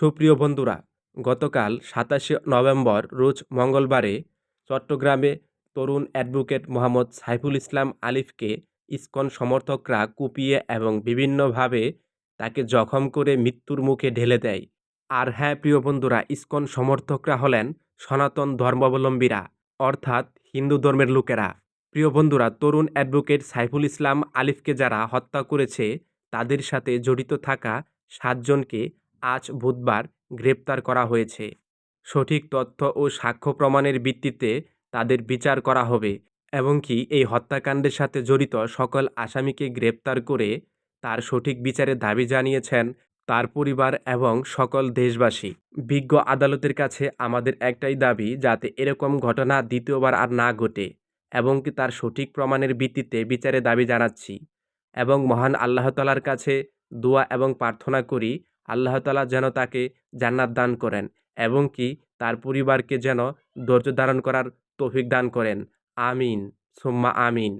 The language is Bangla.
সুপ্রিয় বন্ধুরা, গতকাল সাতাশে নভেম্বর, রোজ মঙ্গলবারে চট্টগ্রামে তরুণ অ্যাডভোকেট মোহাম্মদ সাইফুল ইসলাম আলিফকে ইসকন সমর্থকরা কুপিয়ে এবং বিভিন্নভাবে তাকে জখম করে মৃত্যুর মুখে ঢেলে দেয়। আর হ্যাঁ প্রিয় বন্ধুরা, ইসকন সমর্থকরা হলেন সনাতন ধর্মাবলম্বীরা, অর্থাৎ হিন্দু ধর্মের লোকেরা। প্রিয় বন্ধুরা, তরুণ অ্যাডভোকেট সাইফুল ইসলাম আলিফকে যারা হত্যা করেছে, তাদের সাথে জড়িত থাকা সাতজনকে আজ বুধবার গ্রেপ্তার করা হয়েছে। সঠিক তথ্য ও সাক্ষ্য প্রমাণের ভিত্তিতে তাদের বিচার করা হবে এবং কি এই হত্যাকাণ্ডের সাথে জড়িত সকল আসামিকে গ্রেপ্তার করে তার সঠিক বিচারের দাবি জানিয়েছেন তার পরিবার এবং সকল দেশবাসী। বিজ্ঞ আদালতের কাছে আমাদের একটাই দাবি, যাতে এরকম ঘটনা দ্বিতীয়বার আর না ঘটে এবং কি তার সঠিক প্রমাণের ভিত্তিতে বিচারের দাবি জানাচ্ছি এবং মহান আল্লাহ তালার কাছে দোয়া এবং প্রার্থনা করি আল্লাহ তালা যেন তাকে জান্নাত দান করেন এবং কি তার পরিবারকে যেন ধৈর্য ধারণ করার তৌফিক দান করেন। আমিন। সোম্মা আমিন।